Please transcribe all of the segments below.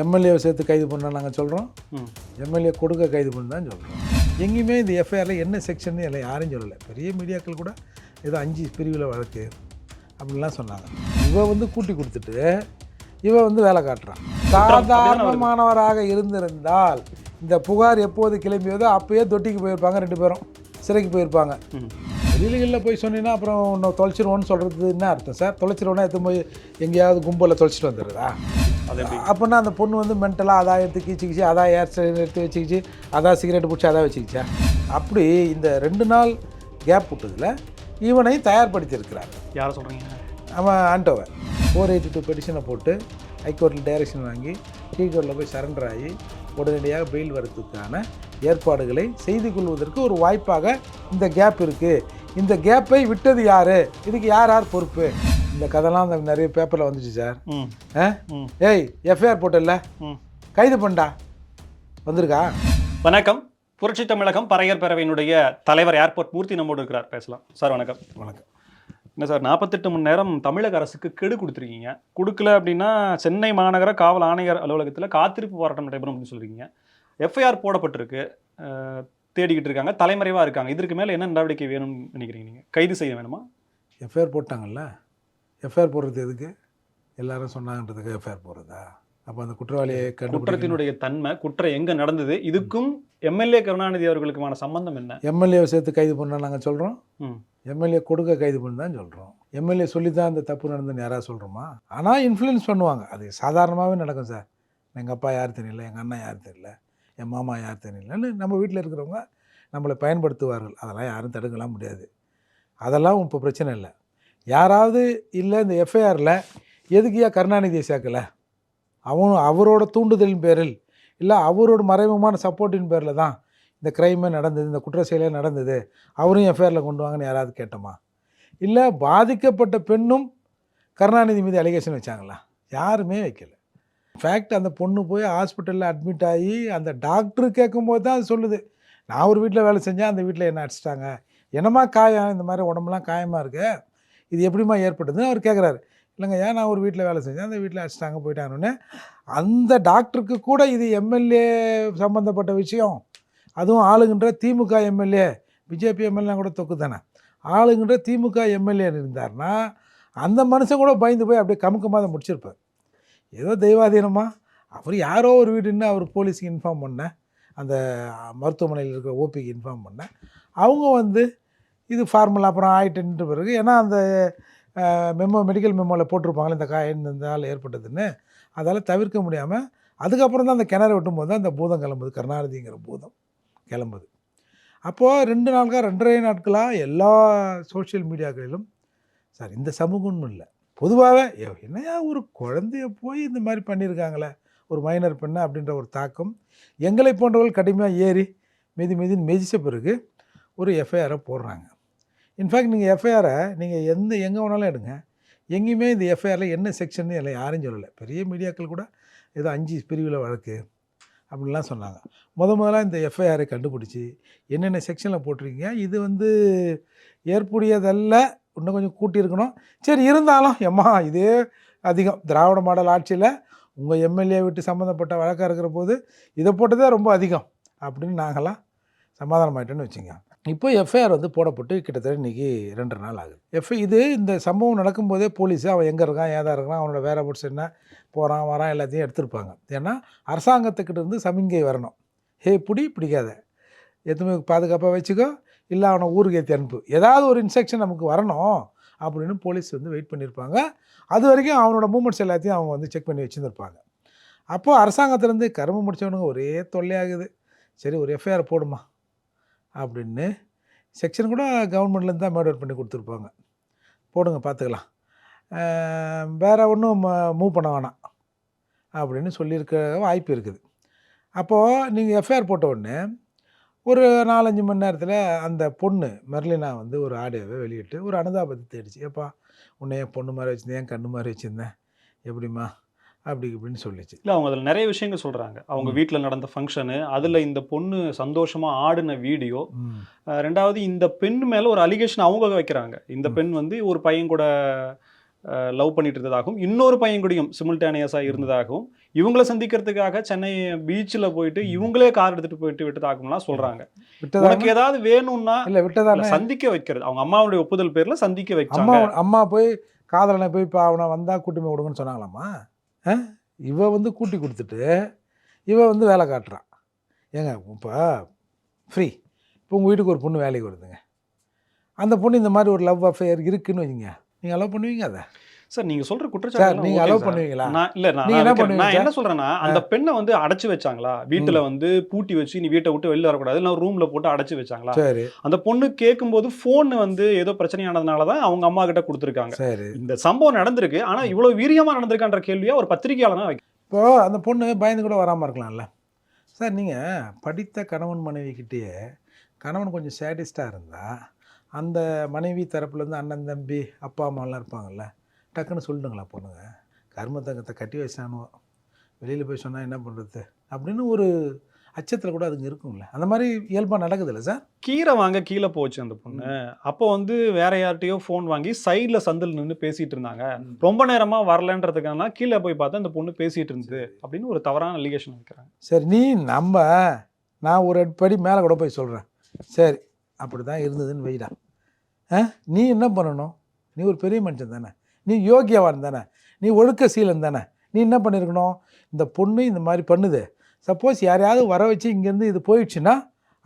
எம்எல்ஏவை சேர்த்து கைது பண்ண நாங்கள் சொல்கிறோம் எம்எல்ஏ கொடுக்க கைது பண்ணி தான் சொல்கிறோம் எங்கேயுமே இந்த எஃப்ஐஆரில் என்ன செக்ஷன் எல்லாம் யாரும் சொல்லலை. பெரிய மீடியாக்கள் கூட ஏதோ அஞ்சு பிரிவில் வழக்கு அப்படின்லாம் சொன்னாங்க. இவ வந்து கூட்டி கொடுத்துட்டு இவ வந்து வேலை காட்டுறான். சாதாரணமானவராக இருந்திருந்தால் இந்த புகார் எப்போது கிளம்பியதோ அப்பயே தொட்டிக்கு போயிருப்பாங்க ரெண்டு பேரும். சிறைக்கு போயிருப்பாங்க. ம். வெளிகளில் போய் சொன்னீங்கன்னா அப்புறம் தொலைச்சிருவோன்னு சொல்கிறது என்ன அர்த்தம் சார். தொலைச்சிருவோன்னா எடுத்து போய் எங்கேயாவது கும்பலில் தொலைச்சிட்டு வந்துடுறதா? அப்படின்னா அந்த பொண்ணு வந்து மென்டலாக அதான் எடுத்து கீச்சிக்கிச்சு அதான் ஏர் எடுத்து வச்சுக்கிச்சு அதான் சிகரெட் பிடிச்சி அதான் வச்சுக்கிச்சா? அப்படி இந்த ரெண்டு நாள் கேப் விட்டதில் இவனை தயார்படுத்தியிருக்கிறார். யாரை சொல்கிறீங்க அவன் ஆண்டவன். ஃபோர் எயிட்டி டூ பெட்டிஷனை போட்டு ஹைகோர்ட்டில் டைரக்ஷன் வாங்கி கீழ்கோர்ட்டில் போய் சரண்டர் ஆகி உடனடியாக பெயில் வரத்துக்கான ஏற்பாடுகளை செய்து கொள்வதற்கு ஒரு வாய்ப்பாக இந்த கேப் இருக்குது இந்த கேப்பை விட்டது யார்? இதுக்கு யார் யார் பொறுப்பு? இந்த கதைலாம் அந்த நிறைய பேப்பரில் வந்துச்சு சார். ஏய் எஃப்ஐஆர் போட்டல ம். கைது பண்ணா வந்திருக்கா? வணக்கம். புரட்சி தமிழகம் பறையர் பேரவையினுடைய தலைவர் ஏர்போர்ட் மூர்த்தி நம்மோடு இருக்கிறார். பேசலாம். சார் வணக்கம். வணக்கம். என்ன சார் நாற்பத்தெட்டு மணி நேரம் தமிழக அரசுக்கு கெடு கொடுத்துருக்கீங்க. கொடுக்கல அப்படின்னா சென்னை மாநகர காவல் ஆணையர் அலுவலகத்தில் காத்திருப்பு போராட்டம் நடைபெறும் அப்படின்னு சொல்றீங்க. எஃப்ஐஆர் போடப்பட்டிருக்கு. தேடிக்கிட்டு இருக்காங்க. தலைமறைவாக இருக்காங்க. இதற்கு மேலே என்ன நடவடிக்கை வேணும்னு நினைக்கிறீங்க நீங்கள் கைது செய்ய வேணுமா? எஃப்ஐஆர் போட்டாங்கல்ல? எஃப்ஐஆர் போடுறது எதுக்கு? எல்லாரும் சொன்னாங்கன்றதுக்கு எஃப்ஐஆர் போடுறதா? அப்போ அந்த குற்றவாளியை குற்றத்தினுடைய தன்மை குற்றம் எங்க நடந்தது? இதுக்கும் எம்எல்ஏ கருணாநிதி அவர்களுக்குமான சம்பந்தம் என்ன? எம்எல்ஏவை சேர்த்து கைது பண்ண நாங்கள் சொல்கிறோம் எம்எல்ஏ கொடுக்க கைது பண்ணி தான் சொல்கிறோம் எம்எல்ஏ சொல்லி தான் அந்த தப்பு நடந்துன்னு யாராவது சொல்கிறோமா ஆனால் இன்ஃப்ளூயன்ஸ் பண்ணுவாங்க. அது சாதாரணமாகவே நடக்கும் சார். எங்கள் அப்பா யார் தெரியல எங்கள் அண்ணன் யார் தெரியல என் மாமா யார் தெரியலன்னு நம்ம வீட்டில் இருக்கிறவங்க நம்மளை பயன்படுத்துவார்கள். அதெல்லாம் யாரும் தடுக்கலாம் முடியாது. அதெல்லாம் இப்போ பிரச்சனை இல்லை. யாராவது இல்லை இந்த எஃப்ஐஆரில் எதுக்கியா கருணாநிதியை சேர்க்கலை? அவனும் அவரோட தூண்டுதலின் பேரில் இல்லை அவரோட மறைமுகமான சப்போர்ட்டின் பேரில் தான் இந்த க்ரைமே நடந்தது இந்த குற்ற செயலே நடந்தது அவரும் எஃப்ஐஆரில் கொண்டு வாங்கன்னு யாராவது கேட்டோமா? இல்லை பாதிக்கப்பட்ட பெண்ணும் கருணாநிதி மீது அலிகேஷன் வச்சாங்களா? யாருமே வைக்கல. ஃபேக்ட் அந்த பொண்ணு போய் ஹாஸ்பிட்டலில் அட்மிட் ஆகி அந்த டாக்டர் கேட்கும்போது தான் அது சொல்லுது. நான் ஒரு வீட்டில் வேலை செஞ்சேன் அந்த வீட்டில் என்ன அடிச்சிட்டாங்க. என்னம்மா காயம்? இந்த மாதிரி உடம்புலாம் காயமாக இருக்குது இது எப்படிம்மா ஏற்பட்டதுன்னு அவர் கேட்குறாரு இல்லைங்க ஏன் நான் ஒரு வீட்டில் வேலை செஞ்சேன்? அந்த வீட்டில் அடிச்சிட்டாங்க போயிட்டாங்கன்னு அந்த டாக்டருக்கு கூட இது எம்எல்ஏ சம்மந்தப்பட்ட விஷயம். அதுவும் ஆளுகின்ற திமுக எம்எல்ஏ பிஜேபி எம்எல்ஏ கூட தொக்கு தானே. ஆளுகின்ற திமுக எம்எல்ஏ இருந்தார்னா அந்த மனுஷன் கூட பயந்து போய் அப்படியே கமுக்கமாக அதை முடிச்சிருப்பார். ஏதோ தெய்வாதீனமா? அவர் யாரோ ஒரு வீடுன்னு அவர் போலீஸுக்கு இன்ஃபார்ம் பண்ண அந்த மருத்துவமனையில் இருக்கிற ஓபிக்கு இன்ஃபார்ம் பண்ண அவங்க வந்து இது ஃபார்முலா அப்புறம் ஆயிட்டுன்ற பிறகு ஏன்னா அந்த மெமோ மெடிக்கல் மெமோவில் போட்டிருப்பாங்களே இந்த காய் இந்த ஆள் ஏற்பட்டதுன்னு. அதால் தவிர்க்க முடியாமல் அதுக்கப்புறம் தான் அந்த கிணறு வெட்டும்போது தான் அந்த பூதம் கிளம்புது கருணாநிதிங்கிற பூதம் கிளம்புது. அப்போது ரெண்டு நாட்கா ரெண்டரை நாட்களாக எல்லா சோஷியல் மீடியாக்களிலும் சார் இந்த சமூகம்னு இல்லை. பொதுவாகவே என்னையா ஒரு குழந்தைய போய் இந்த மாதிரி பண்ணியிருக்காங்களே ஒரு மைனர் பெண்ணு? அப்படின்ற ஒரு தாக்கம் எங்களை போன்றவர்கள் கடுமையாக ஏறி மெதி மெதின்னு மிதித்த பிறகு ஒரு எஃப்ஐஆரை போடுறாங்க. இன்ஃபேக்ட் நீங்கள் எஃப்ஐஆரை நீங்கள் எந்த எங்கே வேணாலும் எடுங்க. எங்கேயுமே இந்த எஃப்ஐஆரில் என்ன செக்ஷன் எல்லாம் யாரும் சொல்லலை. பெரிய மீடியாக்கள் கூட ஏதோ அஞ்சு பிரிவில் வழக்கு அப்படின்லாம் சொன்னாங்க. முத முதலாக இந்த எஃப்ஐஆரை கண்டுபிடிச்சி என்னென்ன செக்ஷனில் போட்டிருக்கீங்க இது வந்து ஏற்புடையதல்ல இன்னும் கொஞ்சம் கூட்டியிருக்கணும். சரி இருந்தாலும் எம்மா இதே அதிகம். திராவிட மாடல் ஆட்சியில் உங்கள் எம்எல்ஏ விட்டு சம்மந்தப்பட்ட வழக்காக இருக்கிற போது இதை போட்டதே ரொம்ப அதிகம் அப்படின்னு நாங்களாம் சமாதானம் ஆயிட்டோன்னு வச்சுங்க இப்போ எஃப்ஐஆர் வந்து போடப்பட்டு கிட்டத்தட்ட இன்றைக்கி ரெண்டு நாள் ஆகுது. எஃப்ஐ இது இந்த சம்பவம் நடக்கும்போதே போலீஸ் அவன் எங்கே இருக்கான் ஏதா இருக்கான் அவனோட வேற போட்ஸ் என்ன போகிறான் வரான் எல்லாத்தையும் எடுத்திருப்பாங்க. ஏன்னா அரசாங்கத்துக்கிட்ட இருந்து சமிங்கை வரணும். ஹே பிடி பிடிக்காத. எதுவுமே பாதுகாப்பாக வச்சுக்கோ இல்லை அவனை ஊருக்கு ஏற்றி அனுப்பு. ஏதாவது ஒரு இன்ஸ்ட்ரக்ஷன் நமக்கு வரணும் அப்படின்னு போலீஸ் வந்து வெயிட் பண்ணியிருப்பாங்க அது வரைக்கும் அவனோட மூமெண்ட்ஸ் எல்லாத்தையும் அவங்க வந்து செக் பண்ணி வச்சுருந்துருப்பாங்க. அப்போது அரசாங்கத்துலேருந்து கரும்பு முடித்தவனுங்க ஒரே தொல்லையாகுது. சரி ஒரு எஃப்ஐஆர் போடுமா? அப்படின்னு செக்ஷன் கூட கவர்மெண்ட்லேருந்து தான் மேட் பண்ணி கொடுத்துருப்பாங்க. போடுங்க பார்த்துக்கலாம். வேறு ஒன்றும் மூவ் பண்ண வேணாம் அப்படின்னு சொல்லியிருக்க வாய்ப்பு இருக்குது. அப்போது நீங்கள் எஃப்ஐஆர் போட்ட உடனே ஒரு நாலஞ்சு மணி நேரத்தில் அந்த பொண்ணு மெர்லினா வந்து ஒரு ஆடியோவை வெளியிட்டு ஒரு அனுதாபத்தை தேடிச்சு ஏப்பா உன்னை என் பொண்ணு மாதிரி வச்சுருந்தேன் என் கண்ணு மாதிரி வச்சுருந்தேன். எப்படிம்மா? அப்படி இப்படின்னு சொல்லிச்சு. இல்லை அவங்க அதில் நிறைய விஷயங்கள் சொல்கிறாங்க அவங்க வீட்டில் நடந்த ஃபங்க்ஷனு அதில் இந்த பொண்ணு சந்தோஷமாக ஆடின வீடியோ ரெண்டாவது இந்த பெண் மேலே ஒரு அலிகேஷன் அவங்க வைக்கிறாங்க. இந்த பெண் வந்து ஒரு பையன் கூட லவ் பண்ணிட்டு இருந்ததாகவும் இன்னொரு பையன் கூடயும் சிமில்டேனியஸாக இருந்ததாகவும் இவங்கள சந்திக்கிறதுக்காக சென்னை பீச்சில் போயிட்டு இவங்களே கார் எடுத்துட்டு போயிட்டு விட்டு தாக்கணும்லாம் சொல்றாங்க. உனக்கு ஏதாவது வேணும்னா இல்லை விட்டதானே? இல்ல, சந்திக்க வைக்கிறது. அவங்க அம்மாவுடைய ஒப்புதல் பேர்ல சந்திக்க அம்மா வச்சாங்க. அம்மா போய் காதலனை போய் இப்போ அவனை வந்தால் கூட்டி போய் விடுங்கன்னு சொன்னாங்களாம்மா? ஆ? இவ வந்து கூட்டி கொடுத்துட்டு இவ வந்து வேலை காட்டுறான் ஏங்க இப்போ ஃப்ரீ இப்போ உங்கள் வீட்டுக்கு ஒரு பொண்ணு வேலைக்கு வருதுங்க. அந்த பொண்ணு இந்த மாதிரி ஒரு லவ் அஃபேர் இருக்குன்னு வைங்க. நீங்கள் அலோவ் பண்ணுவீங்க அதை? சார் நீங்க சொல்ற சார் குற்றச்சாட்டு நீங்கள் அலோவ் பண்ணுவீங்களா? நான் இல்ல நான் நான் என்ன சார்? சொல்றேன்னா அந்த பெண்ணை வந்து அடைச்சு வச்சாங்களா? வீட்டுல வந்து பூட்டி வச்சு நீ வீட்டை விட்டு வெளில வரக்கூடாது. இல்லை ரூம்ல போட்டு அடைச்சு வச்சாங்களா? சரி. அந்த பொண்ணு கேட்கும்போது போன் வந்து ஏதோ பிரச்சனையானதுனால தான் அவங்க அம்மா கிட்ட கொடுத்துருக்காங்க. சரி. இந்த சம்பவம் நடந்திருக்கு. ஆனா இவ்வளவு வீரியமா நடந்திருக்கான்ற கேள்வியா ஒரு பத்திரிகையாளனா வைக்க இப்போ அந்த பொண்ணு பயந்து கூட வராமல் இருக்கலாம்ல சார் நீங்கள் படித்த கணவன் மனைவிக்கிட்டேயே கணவன் கொஞ்சம் சேடிஸ்டாக இருந்தால் அந்த மனைவி தரப்புலேருந்து அண்ணன் தம்பி அப்பா அம்மாலாம் இருப்பாங்கல்ல? டக்குன்னு சொல்லிட்டுங்களா பொண்ணுங்க? கர்மத்தங்கத்தை கட்டி வச்சானோ? வெளியில் போய் சொன்னால் என்ன பண்ணுறது அப்படின்னு ஒரு அச்சத்தில் கூட அதுங்க இருக்கும்ல. அந்த மாதிரி இயல்பாக நடக்குதுல்ல சார்? கீரை வாங்க கீழே போச்சு அந்த பொண்ணு. அப்போ வந்து வேற யார்கிட்டயோ ஃபோன் வாங்கி சைடுல சந்தில் நின்று பேசிட்டு இருந்தாங்க. ரொம்ப நேரமா வரலன்றதுக்கான கீழே போய் பார்த்தா அந்த பொண்ணு பேசிட்டு இருந்தது அப்படின்னு ஒரு தவறான அலிகேஷன் வைக்கிறாங்க. சரி நீ நம்ம நான் ஒரு படி மேலே கூட போய் சொல்கிறேன் சரி அப்படி தான் இருந்ததுன்னு வைடா. ஆ? நீ என்ன பண்ணணும்? நீ ஒரு பெரிய மனுஷன் தானே. நீ யோகியவான் தானே நீ ஒழுக்க சீலன் தானே? நீ என்ன பண்ணியிருக்கணும் இந்த பொண்ணு இந்த மாதிரி பண்ணுது. சப்போஸ் யாரையாவது வர வச்சு இங்கேருந்து இது போயிடுச்சுன்னா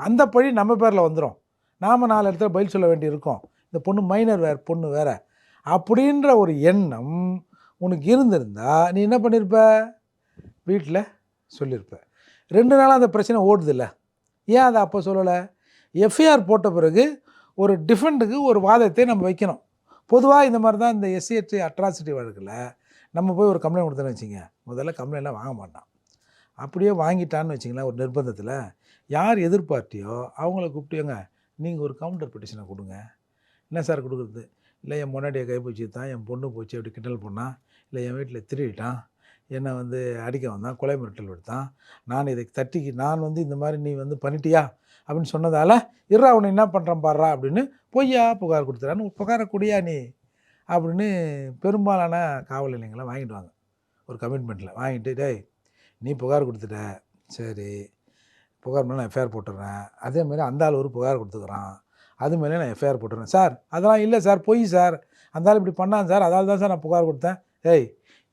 அந்த பழி நம்ம பேரில் வந்துடும் நாம் நாலு இடத்துல பதில் சொல்ல வேண்டியிருக்கோம். இந்த பொண்ணு மைனர் வேறு பொண்ணு வேற. அப்படின்ற ஒரு எண்ணம் உனக்கு இருந்திருந்தா நீ என்ன பண்ணியிருப்ப வீட்டில் சொல்லியிருப்ப ரெண்டு நாளாக அந்த பிரச்சனை ஓடுதில்ல. ஏன் அதை அப்போ சொல்லலை? எஃப்ஐஆர் போட்ட பிறகு ஒரு டிஃபெண்ட்டுக்கு ஒரு வாதத்தை நம்ம வைக்கணும். பொதுவாக இந்த மாதிரி தான் இந்த எஸ்சிஎஸ்டி அட்ராசிட்டி வழக்கில் நம்ம போய் ஒரு கம்ப்ளைண்ட் கொடுத்தோன்னு வச்சுங்க முதல்ல கம்ப்ளைண்ட்லாம் வாங்க மாட்டான். அப்படியே வாங்கிட்டான்னு வச்சிங்களேன் ஒரு நிர்பந்தத்தில். யார் எதிர்பார்ட்டியோ அவங்கள கூப்பிட்டுங்க நீங்கள் ஒரு கவுண்டர் பெட்டிஷனை கொடுங்க. என்ன சார் கொடுக்குறது? இல்லை என் முன்னாடியே கைப்பூச்சி தான் என் பொண்ணு போச்சு அப்படி கிண்டல் பண்ணான் இல்லை என் வீட்டில் திருடிட்டான் என்னை வந்து அடிக்க வந்தான் கொலை மிரட்டல் விடுத்தான் நான் இதை தட்டிக்கு நான் வந்து இந்த மாதிரி நீ வந்து பண்ணிட்டியா? அப்படின்னு சொன்னதால் இரு அவனை என்ன பண்ணுறான் பாடுறா அப்படின்னு பொய்யா புகார் கொடுத்துறான்னு புகார குடியா நீ? அப்படின்னு பெரும்பாலான காவல் நிலையங்களை வாங்கிட்டு வாங்க. ஒரு கமிட்மெண்ட்டில் வாங்கிட்டு டேய் நீ புகார் கொடுத்துட்ட. சரி புகார் மேலே நான் எஃப்ஐஆர் போட்டுடுறேன் அதேமாரி அந்த ஆள் ஒரு புகார் கொடுத்துக்குறான். அது மேலே நான் எஃப்ஐஆர் போட்டுறேன். சார் அதெல்லாம் இல்லை சார் பொய் சார். அந்த ஆள் இப்படி பண்ணான் சார். அதால் தான் சார் நான் புகார் கொடுத்தேன். ஏய்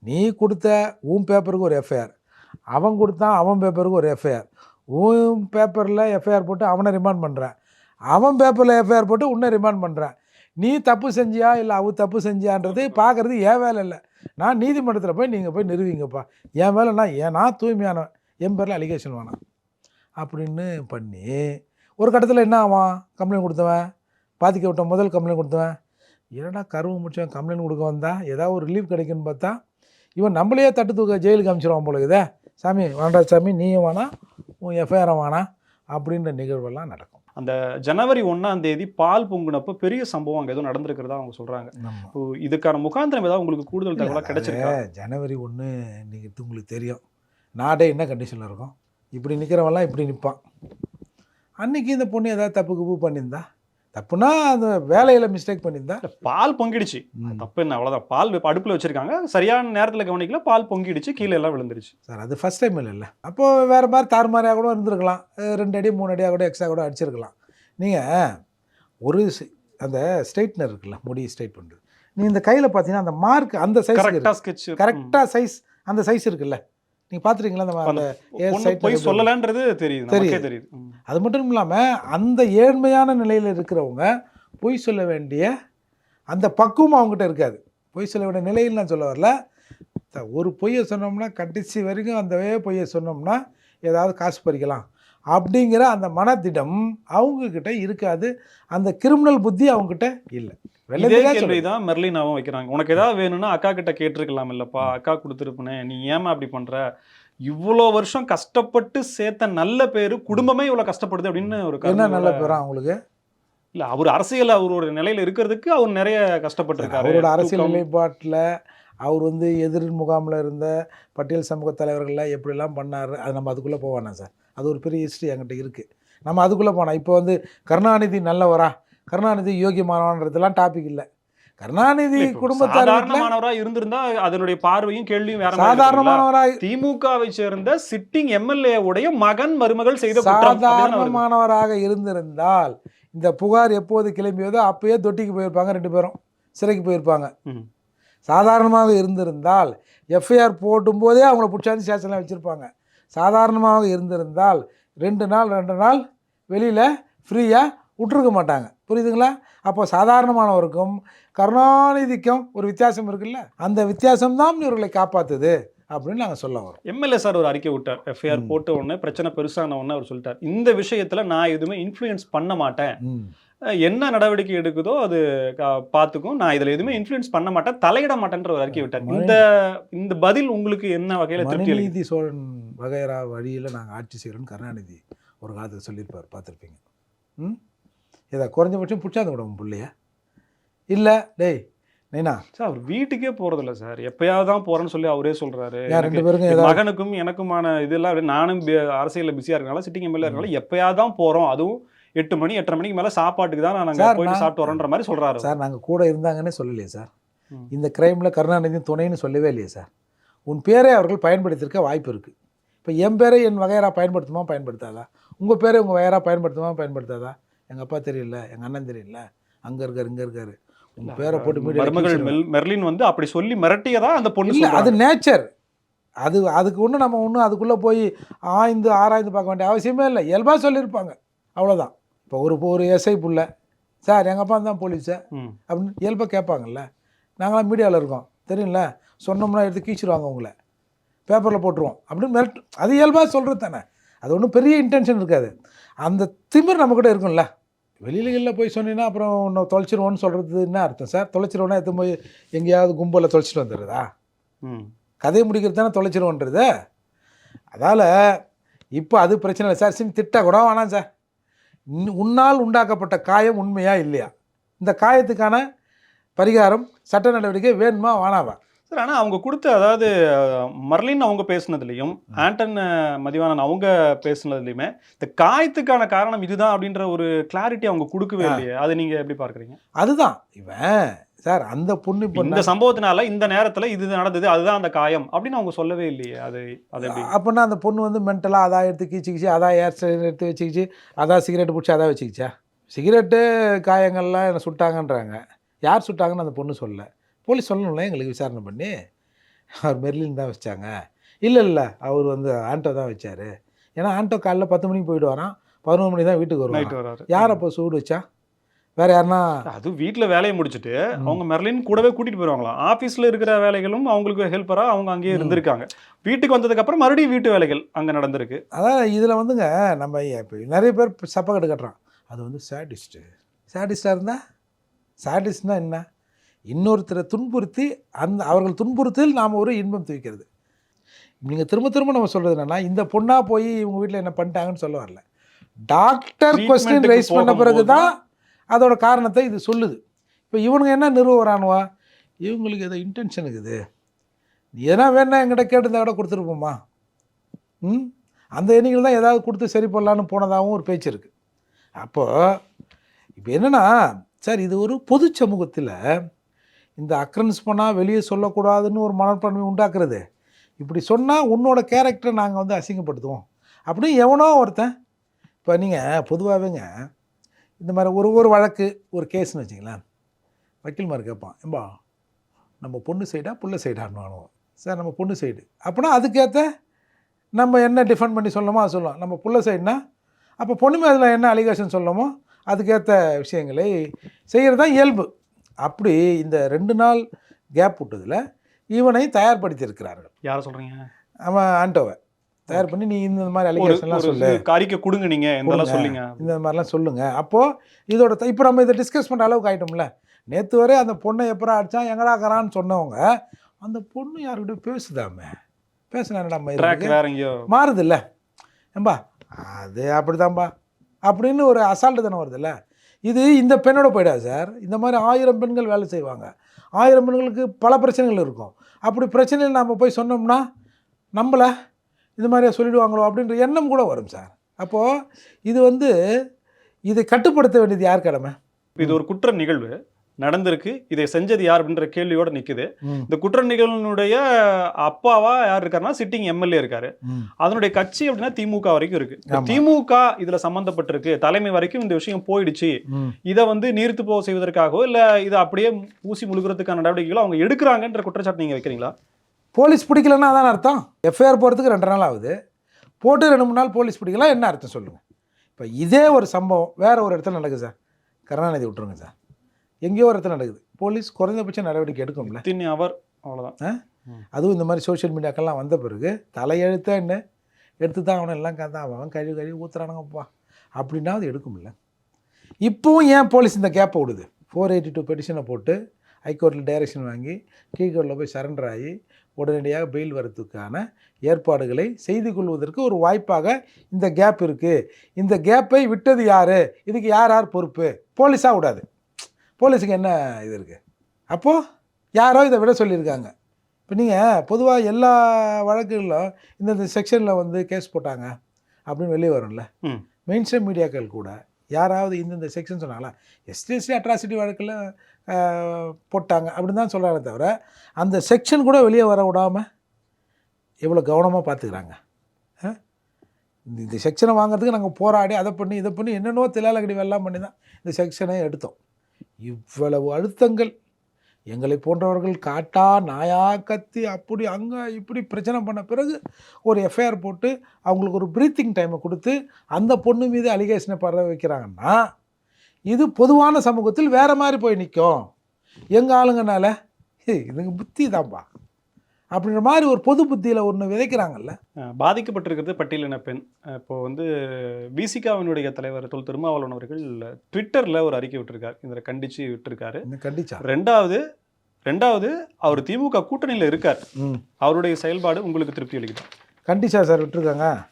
நீ கொடுத்த உன் பேப்பருக்கு ஒரு எஃப்ஐஆர் அவன் கொடுத்தான் அவன் பேப்பருக்கு ஒரு எஃப்ஐஆர் உன் பேப்பரில் எஃப்ஐஆர் போட்டு அவனை ரிமாண்ட் பண்ணுறேன் அவன் பேப்பரில் எஃப்ஐஆர் போட்டு உன்னை ரிமாண்ட் பண்ணுறேன் நீ தப்பு செஞ்சியா? இல்லை அவ தப்பு செஞ்சியான்றது பார்க்குறது என் வேலை இல்லை. நான் நீதிமன்றத்தில் போய் நீங்கள் போய் நிறுவிங்கப்பா. என் வேலைனா ஏன் நான் தூய்மையானவன். என் பேரில் அலிகேஷன் வேணாம். அப்படின்னு பண்ணி ஒரு கட்டத்தில் என்ன ஆவான்? கம்ப்ளைண்ட் கொடுத்தவன். பாதிக்க விட்ட முதல் கம்ப்ளைண்ட் கொடுத்தவன். என்னடா கருவு முடிச்சவன் கம்ப்ளைண்ட் கொடுக்க வந்தா? ஏதாவது ஒரு ரிலீஃப் கிடைக்குன்னு பார்த்தா இவன் நம்மளையே தட்டு தூக்க ஜெயிலுக்கு அமைச்சிருவான் போல இதே சாமி வேண்டா சாமி நீயும் வேணாம். உன் எஃப்ஐஆர் வேணாம் அப்படின்ற நிகழ்வெல்லாம் நடக்கும். அந்த ஜனவரி ஒண்ணாம் தேதி பால் பொங்குனப்ப பெரிய சம்பவம் அங்க ஏதோ நடந்திருக்கிறதா அவங்க இப்போ இதுக்கான முகாந்திரம் ஏதாவது உங்களுக்கு கூடுதல் தகவலா கிடைச்சிருக்கா? ஜனவரி ஒன்று நீங்கள் உங்களுக்கு தெரியும். நாடே என்ன கண்டிஷனில் இருக்கும்? இப்படி நிற்கிறவெல்லாம் இப்படி நிற்பான் அன்னைக்கு இந்த பொண்ணு ஏதாவது தப்பு குப்பு பண்ணியிருந்தா? தப்புனா அந்த வேலையில் மிஸ்டேக் பண்ணியிருந்தா? இல்ல, பால் பொங்கிடுச்சு. தப்பு என்ன அவ்வளவுதான். பால் அடுப்புல வச்சிருக்காங்க. சரியான நேரத்துல கவனிக்கல பால் பொங்கிடுச்சு கீழே எல்லாம் விழுந்துருச்சு. சார் அது ஃபஸ்ட் டைம் இல்லைல்ல. அப்போது வேறு மாதிரி தாறுமாறியாக கூட இருந்திருக்கலாம். ரெண்டு அடி மூணு அடியாக கூட எக்ஸ்ட்ரா கூட அடிச்சிருக்கலாம். நீங்கள் ஒரு அந்த ஸ்ட்ரைட்னர் இருக்குல்ல முடி ஸ்ட்ரைட் பண்ணுறது நீ இந்த கையில் பார்த்தீங்கன்னா அந்த மார்க் அந்த சைஸ் கரெக்டா ஸ்கெட்ச் கரெக்டாக சைஸ் அந்த சைஸ் இருக்குல்ல. நீங்கள் பார்த்துருக்கீங்களா அந்த போய் சொல்லலன்றது தெரியுது. தெரியுது. ம். அது மட்டும் இல்லாமல் அந்த ஏழ்மையான நிலையில் இருக்கிறவங்க பொய் சொல்ல வேண்டிய அந்த பக்குவம் அவங்ககிட்ட இருக்காது. பொய் சொல்ல வேண்டிய நிலையில் நான் சொல்ல வரல. ஒரு பொய்யை சொன்னோம்னா கடைசி வரைக்கும் அந்த பொய்யை சொன்னோம்னா ஏதாவது காசு பறிக்கலாம். அப்படிங்கிற அந்த மனதிடம் அவங்கக்கிட்ட இருக்காது. அந்த கிரிமினல் புத்தி அவங்ககிட்ட இல்லை. இதே கேள்வி. தான் மெர்லினாவும் வைக்கிறாங்க. உனக்கு ஏதாவது வேணும்னா அக்கா கிட்ட கேட்டிருக்கலாம் இல்லப்பா அக்கா கொடுத்துருப்பனே நீ ஏமா அப்படி பண்ற? இவ்வளோ வருஷம் கஷ்டப்பட்டு சேர்த்த நல்ல பேரு குடும்பமே இவ்வளவு கஷ்டப்படுது அப்படின்னு ஒரு என்ன நல்ல பேரா அவங்களுக்கு? இல்ல அவர் அரசியல் அவர் ஒரு நிலையில இருக்கிறதுக்கு அவர் நிறைய கஷ்டப்பட்டிருக்காரு. அவரோட அரசியல். நிலைப்பாட்டில் அவர் வந்து எதிர் முகாமில் இருந்த பட்டியல் சமூக தலைவர்கள்லாம் எப்படிலாம் பண்ணார் அது நம்ம அதுக்குள்ளே போவானா சார். அது ஒரு பெரிய ஹிஸ்ட்ரி என்கிட்ட இருக்குது நம்ம அதுக்குள்ளே போனோம் இப்போ வந்து கருணாநிதி நல்லவரா? கருணாநிதி யோகியமானவன்றதெல்லாம் டாபிக் இல்லை கருணாநிதி இல்ல, இப்போ குடும்பத்தார் வீட்டுல சாதாரணமானவரா இருந்திருந்தா அதனுடைய பார்வையும் கேள்வியும் வேற. சாதாரணமானவராக திமுகவை சேர்ந்த சிட்டிங் எம்எல்ஏ உடைய மகன் மருமகள் செய்த. சாதாரணமானவராக இருந்திருந்தால் இந்த புகார் எப்போது கிளம்பியதோ அப்பயே தொட்டிக்கு போயிருப்பாங்க ரெண்டு பேரும் சிறைக்கு போயிருப்பாங்க. சாதாரணமாக இருந்திருந்தால் எஃப்ஐஆர் போடும்போதே அவங்கள பிடிச்சாந்து ஸ்டேஷனில் வச்சுருப்பாங்க சாதாரணமாக இருந்திருந்தால் ரெண்டு நாள் ரெண்டு நாள் வெளியில் ஃப்ரீயாக விட்டுருக்க மாட்டாங்க. புரியுதுங்களா? அப்போ சாதாரணமானவருக்கும் கருணாநிதிக்கும் ஒரு வித்தியாசம் இருக்குல்ல? அந்த வித்தியாசம்தான் இவர்களை காப்பாற்றுது அப்படின்னு நாங்கள் சொல்ல வரோம். எம்எல்ஏ சார் ஒரு அறிக்கை விட்டார். எஃப்ஐஆர். போட்ட உடனே பிரச்சனை பெருசான உடனே அவர் சொல்லிட்டார். இந்த விஷயத்துல நான் எதுவுமே இன்ஃப்ளூயன்ஸ் பண்ண மாட்டேன். என்ன நடவடிக்கை எடுக்குதோ அது பார்த்துக்கும். நான் இதுல எதுவுமே இன்ஃப்ளூயன்ஸ் பண்ண மாட்டேன். தலையிட மாட்டேன்ற ஒரு அறிக்கை விட்டார். இந்த இந்த பதில் உங்களுக்கு என்ன வகையில திருப்தி சோழன் வகைரா வழியில் நாங்கள் ஆட்சி செய்கிறோன்னு கருணாநிதி ஒரு காலத்தில் சொல்லியிருப்பார். பார்த்துருப்பீங்க. ம்? இதை குறைஞ்சபட்சம் பிடிச்சாந்து விட உன் பிள்ளைய. இல்லை டேய் நைனா. சார் அவர் வீட்டுக்கே போறது இல்ல சார். எப்பயாவது தான் போறேன்னு சொல்லி அவரே சொல்றாரு. ஏன் ரெண்டு பேருக்கும் மகனுக்கும் எனக்குமான இதெல்லாம் நானும் அரசியல்ல பிஸியா இருக்கனால சிட்டிங் எம்எல்ஏ இருக்கனால எப்பயாவது தான் போறோம். அதுவும் எட்டு மணி எட்டரை மணிக்கு மேல சாப்பாட்டுக்கு தான் நாங்க சார், போயிட்டு நான்- சாப்பிட்டு வரோன்ற மாதிரி சொல்றாரு. சார் நாங்கள் கூட இருந்தாங்கன்னே சொல்லலையே சார். இந்த கிரைமில் கருணாநிதி துணைன்னு சொல்லவே இல்லையே சார். உன் பேரை அவர்கள் பயன்படுத்தியிருக்க வாய்ப்பு இருக்குது இப்போ என் பேரை என் வகையரா பயன்படுத்துமா பயன்படுத்தாதா? உங்கள் பேரை உங்கள் வகையரா பயன்படுத்துமா பயன்படுத்தாதா? எங்கள் அப்பா தெரியல எங்கள் அண்ணன் தெரியல. அங்கே இருக்காரு இங்கே இருக்காரு. உங்கள் பேரை போட்டு மீடியா மெல் மெர்லின் வந்து அப்படி சொல்லி மிரட்டியதா அந்த பொண்ணு இல்லை அது. நேச்சர் அது அதுக்கு ஒன்றும் நம்ம ஒன்றும் அதுக்குள்ளே போய் ஆய்ந்து ஆராய்ந்து பார்க்க வேண்டிய அவசியமே இல்லை. இயல்பாக சொல்லியிருப்பாங்க. அவ்வளோதான் இப்போ ஒரு ஒரு எஸ்ஐ புள்ள சார் எங்கள் அப்பா தான் போலீஸு. அப்படின்னு இயல்பாக கேட்பாங்கல்ல. நாங்களாம் மீடியாவில் இருக்கோம். தெரியும்ல? சொன்னோம்னா எடுத்து கீச்சிடுவாங்க உங்களை. பேப்பரில் போட்டுருவோம். அப்படின்னு மிரட்டு அது இயல்பாக சொல்கிறது தானே. அது ஒன்றும் பெரிய இன்டென்ஷன் இருக்காது. அந்த திமிர் நம்மக்கிட்ட இருக்கும்ல. வெளியிலகளில் போய் சொன்னீங்கன்னா அப்புறம் உன்னை தொலைச்சிருவோன்னு சொல்கிறது என்ன அர்த்தம் சார்? தொலைச்சிருவோன்னா எடுத்து போய் எங்கேயாவது கும்பலில் தொலைச்சிட்டு வந்துடுறதா? ம். கதையை முடிக்கிறது தானே தொலைச்சிருவோன்றது? அதால் இப்போ அது பிரச்சனை இல்லை சார். சின்ன திட்ட கூட வேணாம் சார். உன்- உன்னால் உண்டாக்கப்பட்ட காயம் உண்மையா இல்லையா? இந்த காயத்துக்கான பரிகாரம் சட்ட நடவடிக்கை வேணுமா வேணாவா சார் ஆனா அவங்க கொடுத்த அதாவது மர்லின் அவங்க பேசுனதுலயும் ஆண்டன் அஹ், மதிவாணன் அவங்க பேசுனதுலயுமே இந்த காயத்துக்கான காரணம் இதுதான் அப்படின்ற ஒரு கிளாரிட்டி அவங்க கொடுக்கவே. இல்லையே. அதை நீங்க எப்படி பார்க்கறீங்க? அதுதான். இவன் சார் அந்த பொண்ணு இப்போ இந்த சம்பவத்தினால இந்த நேரத்துல இது நடந்தது அதுதான் அந்த காயம் அப்படின்னு அவங்க சொல்லவே இல்லையே. அது அது அப்படின்னா அந்த பொண்ணு வந்து மென்டலாக அதான் எடுத்து கீச்சிக்கிச்சு அதான் ஏர் எடுத்து வச்சுக்கிச்சு அதான் சிகரெட் பிடிச்சி அதான் வச்சுக்கிச்சா? சிகரெட்டு காயங்கள்லாம் என்னை சுட்டாங்கன்றாங்க. யார் சுட்டாங்கன்னு அந்த பொண்ணு சொல்லல போலீஸ் சொல்லணும்ல எங்களுக்கு விசாரணை பண்ணி? அவர் மெர்லின் தான் வச்சாங்க. இல்லை இல்லை அவர் வந்து ஆண்டோ தான் வச்சார். ஏன்னா ஆண்டோ காலைல பத்து மணிக்கு போயிட்டு வரான். பதினொரு மணி தான் வீட்டுக்கு வராரு. யார் அப்போ சூடு வச்சா? வேற யாருன்னா? அது வீட்ல வேலையை முடிச்சுட்டு. அவங்க மெர்லின் கூடவே கூட்டிட்டு போயிருவாங்களாம் ஆபீஸ்ல இருக்கிற வேலைகளும் அவங்களுக்கு ஹெல்ப்பரா அவங்க அங்கேயே. இருந்திருக்காங்க. வீட்டுக்கு வந்ததுக்கு அப்புறம் மறுபடியும் வீட்டு வேலைகள் அங்க நடந்திருக்கு. அதான் இதில் வந்துங்க நம்ம இப்போ நிறைய பேர் சப்பக்கட்டு கட்டுறான். அது வந்து சேடிஸ்ட்டு சேடிஸ்டாக இருந்தால் சேடிஸ்ட்னா என்ன? இன்னொருத்தரை துன்புறுத்தி அந்த அவர்கள் துன்புறுத்தில் நாம் ஒரு இன்பம் துவிக்கிறது நீங்கள் திரும்ப திரும்ப நம்ம சொல்கிறது என்னன்னா இந்த பொண்ணாக போய் இவங்க வீட்டில் என்ன பண்ணிட்டாங்கன்னு சொல்ல வரல. டாக்டர் கொஸ்டின் ரைஸ் பண்ண பிறகு தான் அதோட காரணத்தை இது சொல்லுது. இப்போ இவனுங்க என்ன நிறுவறானுவா? இவங்களுக்கு ஏதோ இன்டென்ஷன் இருக்குது. நீ எதனா வேணா என்கிட்ட கேட்டிருந்தா கூட கொடுத்துருப்போமா? ம்? அந்த எண்ணிக்கையில் தான் ஏதாவது கொடுத்து சரி பண்ணலான்னு போனதாகவும் ஒரு பேச்சு இருக்குது அப்போது இப்போ என்னென்னா சார் இது ஒரு பொது சமூகத்தில் இந்த அக்ரன்ஸ் பண்ணால் வெளியே சொல்லக்கூடாதுன்னு ஒரு மனப்பான்மை உண்டாக்குறது. இப்படி சொன்னால் உன்னோட கேரக்டரை நாங்கள் வந்து அசிங்கப்படுத்துவோம். அப்படின்னு எவனோ ஒருத்தன் இப்போ நீங்கள் பொதுவாகவேங்க இந்த மாதிரி ஒரு ஒரு வழக்கு ஒரு கேஸ்னு வச்சிங்களேன் வக்கீல்மார் கேட்பான் ஏம்பா நம்ம பொண்ணு சைடா புள்ள சைடான்னு வாங்குவோம். சார் நம்ம பொண்ணு சைடு அப்படின்னா அதுக்கேற்ற நம்ம என்ன டிஃபெண்ட் பண்ணி சொல்லணுமோ அது சொல்லலாம். நம்ம புள்ள சைடுனா அப்போ பொண்ணு அதில் என்ன அலிகேஷன் சொல்லணுமோ அதுக்கேற்ற விஷயங்களை செய்கிறது தான் இயல்பு. அப்படி இந்த ரெண்டு நாள் கேப் விட்டதில் இவனை தயார்படுத்தியிருக்கிறார்கள். யார சொல்றீங்க? அவன் ஆண்டோவை. தயார் பண்ணி நீ இந்த மாதிரி அலிகேஷன்லாம் சொல்லு. அறிக்கை கொடுங்க நீங்க இதெல்லாம். சொல்லுங்க. இந்த மாதிரிலாம் சொல்லுங்கள் அப்போது இதோட த- இப்போ நம்ம இதை டிஸ்கஸ் பண்ணுற அளவுக்கு ஆயிட்டோம்ல. நேற்று வரை அந்த பொண்ணை எப்பரா அடிச்சான் எங்கடாக்கறான்னு சொன்னவங்க அந்த பொண்ணு யாருக்கிட்ட பேசுதாமே? பேசினா மாறுது இல்லை ஏம்பா அது அப்படிதான்பா. அப்படின்னு ஒரு அசால்ட்டு தானே வருதுல்ல. இது இந்த பெண்ணோட போயிடாது சார். இந்த மாதிரி ஆயிரம் பெண்கள் வேலை செய்வாங்க. ஆயிரம் பெண்களுக்கு பல பிரச்சனைகள் இருக்கும். அப்படி பிரச்சனைகள் நாம் போய் சொன்னோம்னா நம்மளை இது மாதிரியா சொல்லிடுவாங்களோ அப்படின்ற எண்ணம் கூட வரும் சார். அப்போது இது வந்து இதை கட்டுப்படுத்த வேண்டியது யார் கடமை? இது ஒரு குற்ற நிகழ்வு. நடந்திருக்கு. இதை செஞ்சது யார் அப்படின்ற கேள்வியோட நிக்குது. இந்த குற்ற நிகழ்வினுடைய அப்பாவா யார் இருக்காருன்னா சிட்டிங் எம்எல்ஏ இருக்காரு. அதனுடைய கட்சி அப்படின்னா திமுக வரைக்கும் இருக்கு. திமுக இதுல சம்பந்தப்பட்டிருக்கு. தலைமை வரைக்கும் இந்த விஷயம் போயிடுச்சு. இதை வந்து நீர்த்து போக செய்வதற்காகவோ இல்ல இதை அப்படியே ஊசி முழுகிறதுக்கான நடவடிக்கைகளோ அவங்க எடுக்கிறாங்கன்ற குற்றச்சாட்டு நீங்க வைக்கிறீங்களா? போலீஸ் பிடிக்கலன்னா அதான் அர்த்தம்? எஃப்ஐஆர் போகிறதுக்கு ரெண்டு நாள் ஆகுது. போட்டு ரெண்டு மூணு நாள் போலீஸ் பிடிக்கலாம் என்ன அர்த்தம் சொல்லுங்கள் இப்போ இதே ஒரு சம்பவம் வேற ஒரு இடத்துல நடக்குது சார். கருணாநிதி விட்டுருங்க சார். எங்கேயோ ஒரு இடத்துல நடக்குது. போலீஸ் குறைந்தபட்ச நடவடிக்கை எடுக்கும்ல. தின் அவர் அவ்வளவுதான். அதுவும் இந்த மாதிரி சோஷியல் மீடியாக்கெல்லாம் வந்த பிறகு தலையெழுத்தா என்ன? எடுத்து தான் அவனை எல்லாம் கதான் அவன் கழுவி கழுவி ஊத்துறானுங்கப்பா. அப்படின்னா அது எடுக்கும்ல. இப்போவும் ஏன் போலீஸ் இந்த கேப்பை விடுது? ஃபோர் எயிட்டி டூ பெட்டிஷனை போட்டு ஹைகோர்ட்டில் டைரக்ஷன் வாங்கி கீழ்கோர்ட்டில் போய் சரண்டர் ஆகி உடனடியாக பெயில் வரத்துக்கான ஏற்பாடுகளை செய்து கொள்வதற்கு ஒரு வாய்ப்பாக இந்த கேப் இருக்குது இந்த கேப்பை விட்டது யார்? இதுக்கு யார் யார் பொறுப்பு? போலீஸாக விடாது. போலீஸுக்கு என்ன இது இருக்குது அப்போது யாரோ இதை விட சொல்லியிருக்காங்க. இப்போ நீங்கள் பொதுவாக எல்லா வழக்குகளிலும் இந்தந்த செக்ஷனில் வந்து கேஸ் போட்டாங்க அப்படின்னு வெளியே வரும்ல. மெயின் ஸ்ட்ரீம் மீடியாக்கள் கூட யாராவது இந்தந்த செக்ஷன் சொன்னாங்களா? எஸ்டிஎஸ்சி அட்ராசிட்டி வழக்கில் போட்டாங்க அப்படின்னு தான் சொல்கிறாங்க தவிர அந்த செக்ஷன் கூட வெளியே வர விடாமல் எவ்வளோ கவனமாக பார்த்துக்கிறாங்க ஆ? இந்த செக்ஷனை வாங்குறதுக்கு நாங்கள் போராடி அதை பண்ணி இதை பண்ணி என்னென்னவோ திலாலகடி வெல்லாம் பண்ணி தான் இந்த செக்ஷனை எடுத்தோம். இவ்வளவு அழுத்தங்கள். எங்களை போன்றவர்கள் காட்டா நாயா கத்தி அப்படி அங்கே இப்படி பிரச்சனை பண்ண பிறகு ஒரு எஃப்ஐஆர் போட்டு அவங்களுக்கு ஒரு ப்ரீத்திங் டைமை கொடுத்து அந்த பொண்ணு மீது அலிகேஷனை பரவ வைக்கிறாங்கன்னா இது பொதுவான சமூகத்தில் வேறு மாதிரி போய் நிற்கும் எங்கள் ஆளுங்கனால? இதுங்க புத்தி தான்ப்பா அப்படின்ற மாதிரி ஒரு பொது புத்தியில் ஒன்று விதைக்கிறாங்கல்ல. பாதிக்கப்பட்டிருக்கிறது பட்டியலின பெண். அஹ் இப்போ வந்து விசிகாவினுடைய தலைவர் தொல் திருமாவளவன் அவர்கள் ட்விட்டர்ல ஒரு அறிக்கை விட்டிருக்காரு. இதில் கண்டிச்சு விட்டிருக்காரு. கண்டிச்சா? ரெண்டாவது ரெண்டாவது அவர் திமுக கூட்டணியில் இருக்கார். அவருடைய செயல்பாடு உங்களுக்கு திருப்தி அளிக்குது? கண்டிச்சா சார் விட்டுருக்காங்க.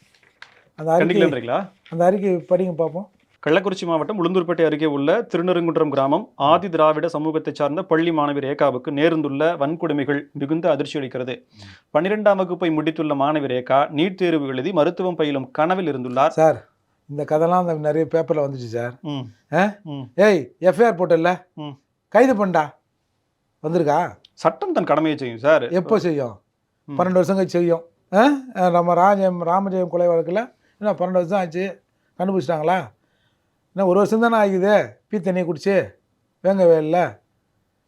அந்த அறிக்கை கண்டிக்கலன்றீங்களா? அந்த அறிக்கை படிங்க பார்ப்போம். கள்ளக்குறிச்சி மாவட்டம் உளுந்தூர்பேட்டை அருகே உள்ள திருநெருங்குன்றம் கிராமம் ஆதி திராவிட சமூகத்தைச் சார்ந்த பள்ளி மாணவி ரேகாவுக்கு நேர்ந்துள்ள வன்கொடுமைகள் மிகுந்த அதிர்ச்சி அளிக்கிறது. பன்னிரெண்டாம் வகுப்பை முடித்துள்ள மாணவி ரேகா நீட் தேர்வு எழுதி மருத்துவம் பயிலும் கனவில் இருந்துள்ளார். சார் இந்த கதைலாம் நிறைய பேப்பரில் வந்துச்சு சார். ஏய் எஃப்ஐஆர் போட்டல ம். கைது பண்ணா வந்திருக்கா? சட்டம் தன் கடமையை செய்யும் சார். எப்போ செய்யும். பன்னெண்டு வருஷம் கழிச்சு செய்யும். நம்ம ராஜம் ராமஜெயம் கொலை வழக்கில் என்ன பன்னெண்டு வருஷம் ஆச்சு. கண்டுபிடிச்சிட்டாங்களா? என்ன ஒரு வருஷம் தானே ஆகுது? பீ தண்ணியை குடிச்சு வேங்க வேலில்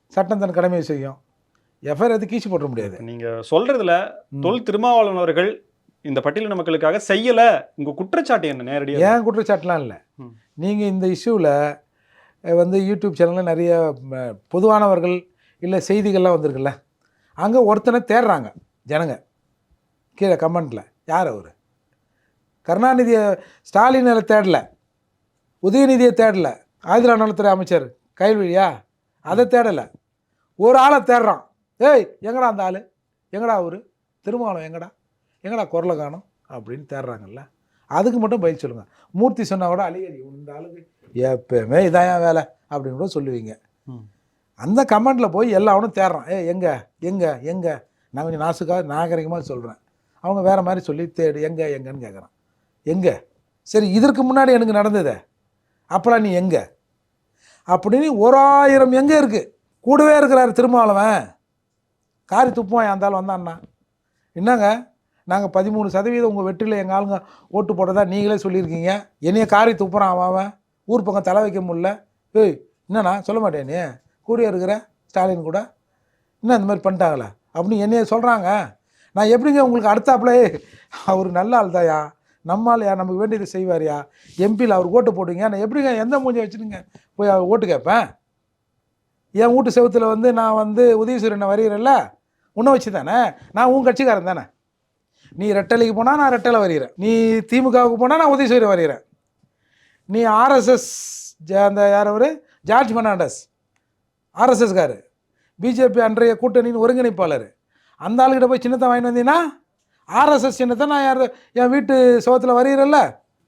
சட்டம் தன் கடமையை செய்யும். எஃப்ஐஆர் எது கீச்சு போட முடியாது. நீங்க சொல்றதுல ம். தொல் திருமாவளவன் அவர்கள் இந்த பட்டியலின மக்களுக்காக செய்யல. உங்க குற்றச்சாட்டு என்ன? நேரடியா ஏன் குற்றச்சாட்டுலாம் இல்லை. நீங்கள் இந்த இஷ்யூவில் வந்து யூடியூப் சேனலில் நிறைய பொதுவானவர்கள் இல்லை செய்திகள்லாம் வந்திருக்குல்ல அங்கே ஒருத்தனை தேடுறாங்க ஜனங்க. கீழே கமெண்ட்டில் யார் அவர்? கருணாநிதியை ஸ்டாலினை தேடல. உதயநிதியை தேடல. ஆயுத நலத்துறை அமைச்சர் கைல்வழியா அதை தேடலை. ஒரு ஆளை தேடுறான். ஏய் எங்கடா அந்த ஆள்? எங்கடா அவர் திருமாவளம் எங்கடா? எங்கடா குரலை காணும் அப்படின்னு தேடுறாங்கல்ல. அதுக்கு மட்டும் பதில் சொல்லுங்கள் மூர்த்தி சொன்னா கூட அழியடி. இந்த ஆளுக்கு எப்பயுமே இதான் என் வேலை அப்படின்னு கூட சொல்லுவீங்க. அந்த கமெண்ட்டில் போய் எல்லாவனும் தேடுறான். ஏ எங்கே? எங்கே? எங்கே? நான் கொஞ்சம் நாசுக்காக நாகரிகமாக சொல்கிறேன் அவங்க வேறு மாதிரி சொல்லி தேடு. எங்கே? எங்கன்னு கேட்குறான் எங்கே? சரி இதற்கு முன்னாடி எனக்கு நடந்ததே அப்போலாம் நீ எங்கே? அப்படின்னு ஒரு ஆயிரம் எங்கே இருக்குது கூடவே இருக்கிறார் திருமாவளவன். காரி துப்புவான் அந்த வந்தான்னா. என்னங்க? நாங்கள் பதிமூணு சதவீதம் உங்கள் வெற்றியில் எங்கள் ஆளுங்க ஓட்டு போட்டதா நீங்களே சொல்லியிருக்கீங்க. என்னைய காரி துப்புறான் அவன் அவன். ஊர் பக்கம் தலை வைக்க முடில ஏய் என்னண்ணா சொல்ல மாட்டேன் நீ? கூடிய இருக்கிற ஸ்டாலின் கூட. என்ன இந்த மாதிரி பண்ணிட்டாங்களே? அப்படின்னு என்னைய சொல்கிறாங்க நான் எப்படிங்க உங்களுக்கு அடுத்தாப்புல அவர் நல்ல ஆள் தாயா நம்ம யார் நமக்கு வேண்டியது செய்வார்யா எம்பியில் அவர் ஓட்டு போடுவீங்க. நான் எப்படிங்க எந்த மூஞ்சை வச்சுருங்க போய் அவர் ஓட்டு கேட்பேன்? என் வீட்டு செவத்தில் வந்து நான் வந்து உதயசூரியனை வரைகிறேன்ல உன்னை வச்சு தானே நான் உன் கட்சிக்காரன் தானே? நீ ரெட்டலைக்கு போனால் நான் ரெட்டலை வரைகிறேன் நீ திமுகவுக்கு போனால் நான் உதயசூரியன் வரைகிறேன் நீ ஆர்எஸ்எஸ் அந்த யார் அவர்? ஜார்ஜ் பெர்னாண்டஸ். ஆர்எஸ்எஸ்காரு பிஜேபி அன்றைய கூட்டணியின் ஒருங்கிணைப்பாளர். அந்த ஆளுகிட்ட போய் சின்னத்தை வாங்கிட்டு வந்தீங்கன்னா ஆர்எஸ்எஸ் சின்னத்தை நான் யார் என் வீட்டு சுவத்தில் வரையிறல்ல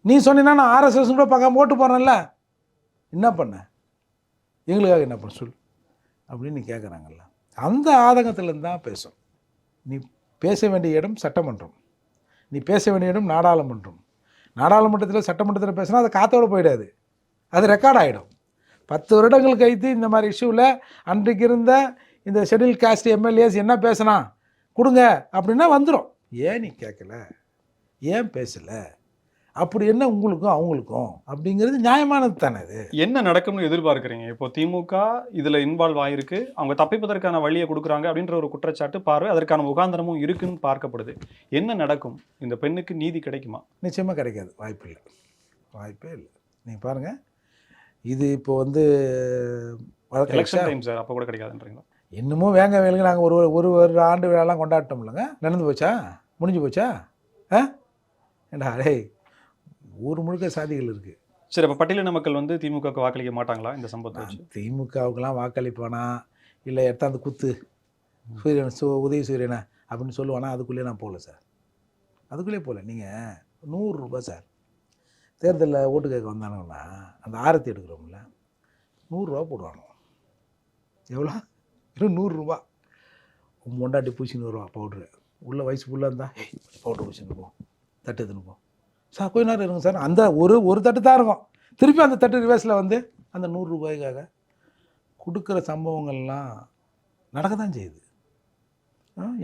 நீ சொன்னீங்கன்னா நான் ஆர்எஸ்எஸ் கூட பார்க்காம ஓட்டு போடுறேன்ல? என்ன பண்ண? எங்களுக்காக என்ன பண்ண சொல் அப்படின்னு நீ கேட்குறாங்கல்ல அந்த ஆதங்கத்திலேருந்து தான் பேசும் நீ பேச வேண்டிய இடம் சட்டமன்றம். நீ பேச வேண்டிய இடம் நாடாளுமன்றம். நாடாளுமன்றத்தில் சட்டமன்றத்தில் பேசினா அது காத்தோடு போயிடாது. அது ரெக்கார்ட் ஆகிடும் பத்து வருடங்கள் கழித்து இந்த மாதிரி இஷ்யூவில் அன்றைக்கு இருந்த இந்த ஷெட்யூல் காஸ்ட் எம்எல்ஏஸ் என்ன பேசுனா? கொடுங்க அப்படின்னா வந்துடும் ஏன் நீ கேட்கல? ஏன் பேசலை? அப்படி என்ன உங்களுக்கும் அவங்களுக்கும்? அப்படிங்கிறது நியாயமானது தானே இது என்ன நடக்கும்னு எதிர்பார்க்குறீங்க? இப்போ திமுக இதுல இன்வால்வ் ஆயிருக்கு. அவங்க தப்பிப்பதற்கான வழியை கொடுக்குறாங்க அப்படின்ற ஒரு குற்றச்சாட்டு பார்வை அதற்கான முகாந்திரமும் இருக்குன்னு பார்க்கப்படுது. என்ன நடக்கும்? இந்த பெண்ணுக்கு நீதி கிடைக்குமா? நிச்சயமாக கிடைக்காது. வாய்ப்பு இல்லை. வாய்ப்பே இல்லை. நீங்கள் பாருங்கள் இது இப்போ வந்து எலெக்ஷன் டைம் சார் அப்போ கூட கிடைக்காதுன்றீங்களா? இன்னமும் வேங்க வேலுங்க நாங்கள் ஒரு ஒரு ஒரு ஆண்டு விழாலாம் கொண்டாட்டோம்லங்க. நடந்து போச்சா? முடிஞ்சு போச்சா? ஆ? ஏண்டா டேய் ஊர் முழுக்க சாதிகள் இருக்குது சரி அப்போ பட்டியலின மக்கள் வந்து திமுகவுக்கு வாக்களிக்க மாட்டாங்களா இந்த சம்பவத்தை வச்சு? திமுகவுக்கெல்லாம் வாக்களிப்பானா? இல்லை எடுத்தாந்து குத்து. சூரியன் சு உதய சூரியனை அப்படின்னு சொல்லுவானா? அதுக்குள்ளேயே நான் போகல சார். அதுக்குள்ளேயே போகல. நீங்கள் நூறுரூபா சார். தேர்தலில் ஓட்டு கேட்க வந்தானுங்கன்னா அந்த ஆரத்தி எடுக்கிறோம்ல. நூறுரூவா போடுவானோ எவ்வளோ? வெறும் நூறுரூவா. உன் பொண்டாட்டி பூசின்னு வருவா பவுட்ரு உள்ள வயசு ஃபுல்லாக இருந்தால் ஏய் பவுட்ரு பூசின்னு போ. தட்டு போ. சார் கொஞ்ச நேரம் இருங்க சார். அந்த ஒரு ஒரு தட்டு தான் இருக்கும். திருப்பி அந்த தட்டு ரிவர்ஸில் வந்து அந்த நூறு ரூபாய்க்காக கொடுக்குற சம்பவங்கள்லாம் நடக்க தான் செய்யுது.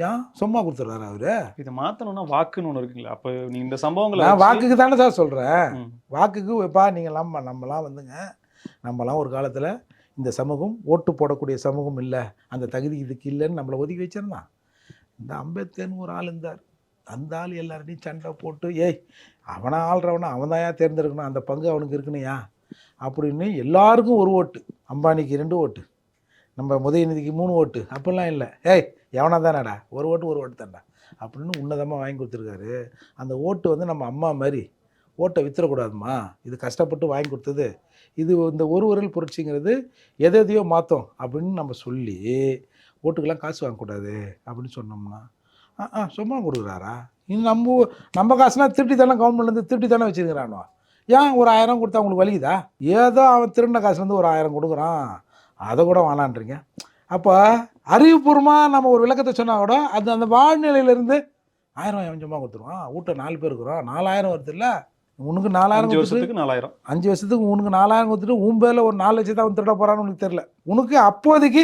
ஏன்? சும்மா கொடுத்துட்றாரு அவரு? இதை மாத்தணும்னா வாக்குன்னு ஒன்று இருக்குங்களா அப்போ நீ இந்த சம்பவங்களை நான் வாக்குக்கு தானே சார் சொல்கிறேன். வாக்குக்கு வைப்பா நீங்களாம் நம்மலாம் வந்துங்க. நம்மலாம் ஒரு காலத்தில் இந்த சமூகம் ஓட்டு போடக்கூடிய சமூகம் இல்லை. அந்த தகுதி இதுக்கு இல்லைன்னு நம்மளை ஒதுக்கி வச்சிருந்தான் இந்த அம்பேத்கர்னு ஒரு ஆள் இருந்தார். அந்த ஆள் எல்லார்டையும் சண்டை போட்டு ஏய் அவனை ஆள்றவனை அவன் தான் தேர்ந்தெடுக்கணும்? அந்த பங்கு அவனுக்கு இருக்குனுயா அப்படின்னு எல்லாருக்கும் ஒரு ஓட்டு. அம்பானிக்கு ரெண்டு ஓட்டு. நம்ம உதயநிதிக்கு மூணு ஓட்டு. அப்படிலாம் இல்லை. ஏய் எவனா தானடா? ஒரு ஓட்டு ஒரு ஓட்டு தான்டா? அப்படின்னு உன்னதமாக வாங்கி கொடுத்துருக்காரு. அந்த ஓட்டு வந்து நம்ம அம்மா மாதிரி ஓட்டை வித்துறக்கூடாதும்மா இது கஷ்டப்பட்டு வாங்கி கொடுத்தது இது இந்த ஒரு விரல் புரட்சிங்கிறது எதை எதையோ மாற்றோம் அப்படின்னு நம்ம சொல்லி ஓட்டுக்கெல்லாம் காசு வாங்கக்கூடாது அப்படின்னு சொன்னோம்னா ஆ ஆ சும்மா கொடுக்குறாரா? இன்னும் நம்ம நம்ம காசுனா திருட்டி தானே கவர்மெண்ட்லேருந்து திருட்டி தானே வச்சுருக்கிறானோ? ஏன் ஒரு ஆயிரம் கொடுத்தா அவங்களுக்கு வலிக்குதா? ஏதோ அவன் திருடின காசுலேருந்து ஒரு ஆயிரம் கொடுக்குறான். அதை கூட வேணான்றீங்க. அப்போ அறிவுபூர்வமாக நம்ம ஒரு விளக்கத்தை சொன்னால் கூட அது அந்த வாழ்நிலையிலேருந்து ஆயிரம் கொஞ்சமாக கொடுத்துருவான். வீட்டை நாலு பேர் இருக்கிறோம். நாலாயிரம் வருது இல்லை? உனக்கு நாலாயிரம் அஞ்சு வருஷத்துக்கு நாலாயிரம். அஞ்சு வருஷத்துக்கு உனக்கு நாலாயிரம் கொடுத்துட்டு உன் பேரில் ஒரு நாலு லட்சத்தை அவன் திருட போகிறான்னு உனக்கு தெரில உனக்கு அப்போதைக்கு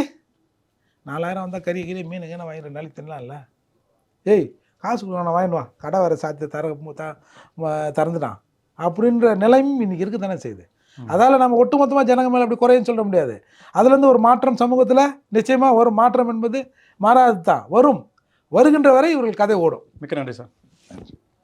நாலாயிரம் வந்தால் கறி கறி மீன் கீனை வாங்கி ரெண்டு நாளைக்கு தின்னலாம்ல? ஏய் காசு கொடுக்கணும் வாங்கிட்டு வா. கடை வர சாத்தி தர திறந்துட்டான். அப்படின்ற நிலையும் இன்னைக்கு இருக்க தானே செய்யுது. அதால் நம்ம ஒட்டுமொத்தமாக ஜனங்க மேலே அப்படி குறையும் சொல்ல முடியாது. அதுலேருந்து ஒரு மாற்றம் சமூகத்தில் நிச்சயமாக ஒரு மாற்றம் என்பது மாறாது தான் வரும். வருகின்ற வரை இவர்கள் கதை ஓடும். மிக்க நன்றி சார்.